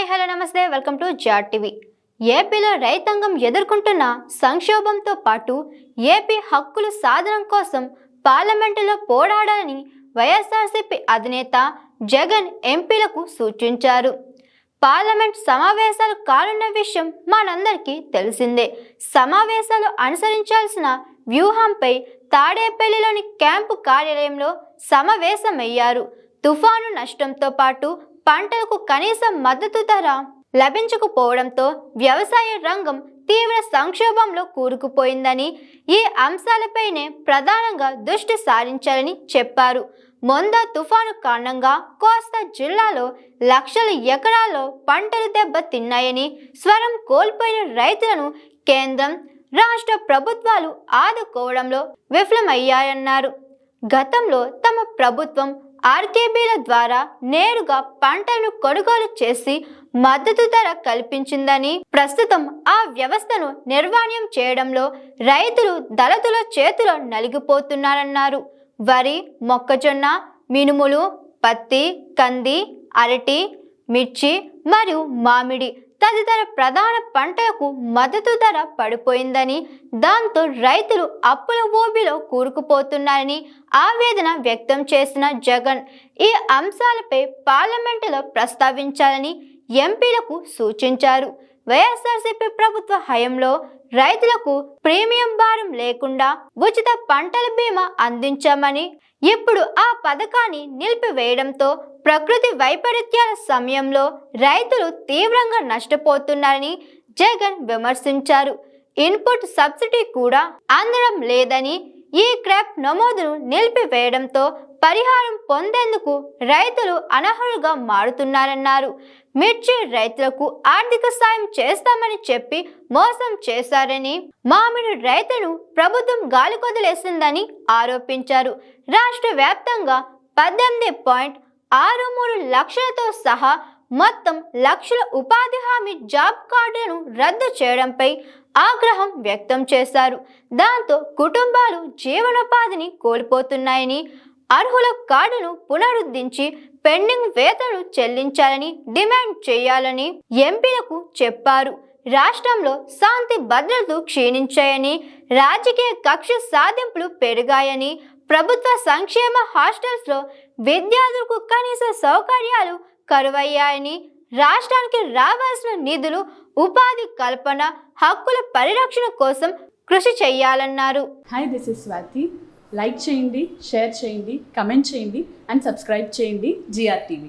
Hi hello నమస్తే. Welcome to జాట్ TV. ఏపీలో రైతాంగం ఎదుర్కొంటున్న సంక్షోభంతో పాటు ఏపీ హక్కుల సాధనం కోసం పార్లమెంటులో పోరాడాలని వైఎస్ఆర్సీపీ అధినేత జగన్ ఎంపీలకు సూచించారు. పార్లమెంట్ సమావేశాలు కానున్న విషయం మనందరికీ తెలిసిందే. సమావేశాలు అనుసరించాల్సిన వ్యూహంపై తాడేపల్లిలోని క్యాంపు కార్యాలయంలో సమావేశమయ్యారు. తుఫాను నష్టంతో పాటు పంటలకు కనీస మద్దతు ధర లభించకపోవడంతో వ్యవసాయ రంగం తీవ్ర సంక్షోభంలో కూరుకుపోయిందని ఈ అంశాలపైనే ప్రధానంగా దృష్టి సారించాలని చెప్పారు. మొంద తుఫాను కారణంగా కోస్తా జిల్లాలో లక్షల ఎకరాల్లో పంటలు దెబ్బతిన్నాయని స్వరం కోల్పోయిన రైతులను కేంద్రం రాష్ట్ర ప్రభుత్వాలు ఆదుకోవడంలో విఫలమయ్యాయన్నారు. గతంలో తమ ప్రభుత్వం ఆర్కేబీల ద్వారా నేరుగా పంటను కొనుగోలు చేసి మద్దతు ధర కల్పించిందని ప్రస్తుతం ఆ వ్యవస్థను నిర్వహణం చేయడంలో రైతులు దళతుల చేతిలో నలిగిపోతున్నారన్నారు. వరి మొక్కజొన్న మినుములు పత్తి కంది అరటి మిర్చి మరియు మామిడి తదితర ప్రధాన పంటలకు మద్దతు ధర పడిపోయిందని దాంతో రైతులు అప్పుల ఊబిలో కూరుకుపోతున్నారని ఆవేదన వ్యక్తం చేసిన జగన్ ఈ అంశాలపై పార్లమెంటులో ప్రస్తావించాలని ఎంపీలకు సూచించారు. వైఎస్ఆర్సీపీ ప్రభుత్వ హయంలో రైతులకు ప్రీమియం భారం లేకుండా ఉచిత పంటల బీమా అందించామని ఇప్పుడు ఆ పథకాన్ని నిలిపివేయడంతో ప్రకృతి వైపరీత్యాల సమయంలో రైతులు తీవ్రంగా నష్టపోతున్నారని జగన్ విమర్శించారు. ఇన్పుట్ సబ్సిడీ కూడా అందడం లేదని ఈ క్రాప్ నమోదును నిలిపివేయడంతో పరిహారం పొందేందుకు రైతులు అనర్హులుగా మారుతున్నారన్నారు. మిర్చి రైతులకు ఆర్థిక సాయం చేస్తామని చెప్పి మోసం చేశారని మామిడి రైతును ప్రభుత్వం గాలికొదిలేసిందని ఆరోపించారు. రాష్ట్ర వ్యాప్తంగా పద్దెనిమిది పాయింట్ ఆరు మూడు లక్షలతో సహా మొత్తం లక్షల ఉపాధి హామీ జాబ్ కార్డులను రద్దు చేయడంపై ఆగ్రహం వ్యక్తం చేశారు. దాంతో కుటుంబాలు జీవనోపాధిని కోల్పోతున్నాయని అర్హుల కార్డును పునరుద్ధరించి పెండింగ్ వేతలు చెల్లించాలని డిమాండ్ చేయాలని ఎంపీలకు చెప్పారు. రాష్ట్రంలో శాంతి భద్రతలు క్షీణించాయని రాజకీయ కక్ష సాధింపులు పెరిగాయని ప్రభుత్వ సంక్షేమ హాస్టల్స్లో విద్యార్థులకు కనీస సౌకర్యాలు కరువయ్యాయని రాష్ట్రానికి రావాల్సిన నిధులు ఉపాధి కల్పన హక్కుల పరిరక్షణ కోసం కృషి చేయాలన్నారు. Hi this is Swathi like చేయండి షేర్ చేయండి కమెంట్ చేయండి అండ్ సబ్స్క్రైబ్ చేయండి జిఆర్ టీవీ